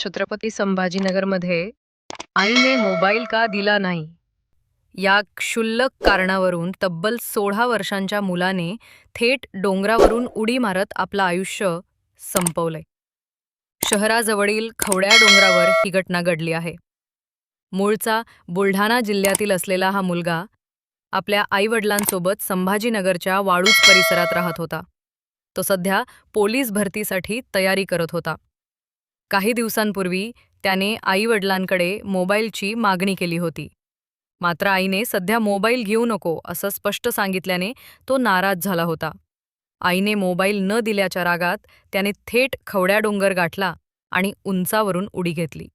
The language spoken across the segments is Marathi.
छत्रपती संभाजीनगरमध्ये आईने मोबाईल का दिला नाही? या क्षुल्लक कारणावरून तब्बल सोळा वर्षांच्या मुलाने थेट डोंगरावरून उडी मारत आपलं आयुष्य संपवलंय. शहराजवळील खवड्या डोंगरावर ही घटना घडली आहे. मूळचा बुलढाणा जिल्ह्यातील असलेला हा मुलगा आपल्या आईवडिलांसोबत संभाजीनगरच्या वाळूज परिसरात राहत होता. तो सध्या पोलीस भरतीसाठी तयारी करत होता. काही दिवसांपूर्वी त्याने आईवडिलांकडे मोबाईलची मागणी केली होती. मात्र आईने सध्या मोबाईल घेऊ नको असं स्पष्ट सांगितल्याने तो नाराज झाला होता. आईने मोबाईल न दिल्याच्या रागात त्याने थेट खवड्या डोंगर गाठला आणि उंचावरून उडी घेतली.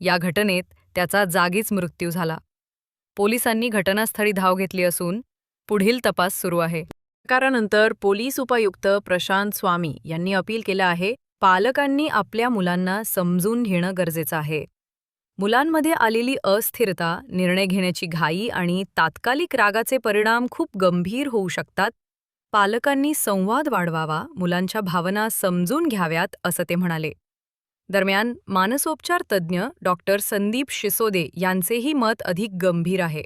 या घटनेत त्याचा जागीच मृत्यू झाला. पोलिसांनी घटनास्थळी धाव घेतली असून पुढील तपास सुरू आहे. प्रकारानंतर पोलीस उपायुक्त प्रशांत स्वामी यांनी अपील केलं आहे पालकांनी आपल्या मुलांना समजून घेणं गरजेचं आहे. मुलांमध्ये आलेली अस्थिरता निर्णय घेण्याची घाई आणि तात्कालिक रागाचे परिणाम खूप गंभीर होऊ शकतात. पालकांनी संवाद वाढवावा मुलांच्या भावना समजून घ्याव्यात असं ते म्हणाले. दरम्यान मानसोपचार तज्ज्ञ डॉक्टर संदीप शिसोदे यांचेही मत अधिक गंभीर आहे.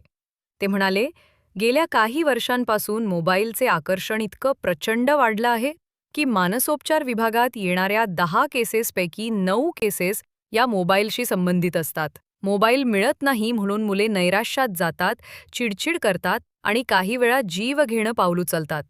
ते म्हणाले गेल्या काही वर्षांपासून मोबाईलचे आकर्षण इतकं प्रचंड वाढलं आहे की मानसोपचार विभागात येणाऱ्या दहा केसेसपैकी नऊ केसेस या मोबाईलशी संबंधित असतात. मोबाईल मिळत नाही म्हणून मुले नैराश्यात जातात चिडचिड करतात आणि काही वेळा जीव घेणं पाऊल उचलतात.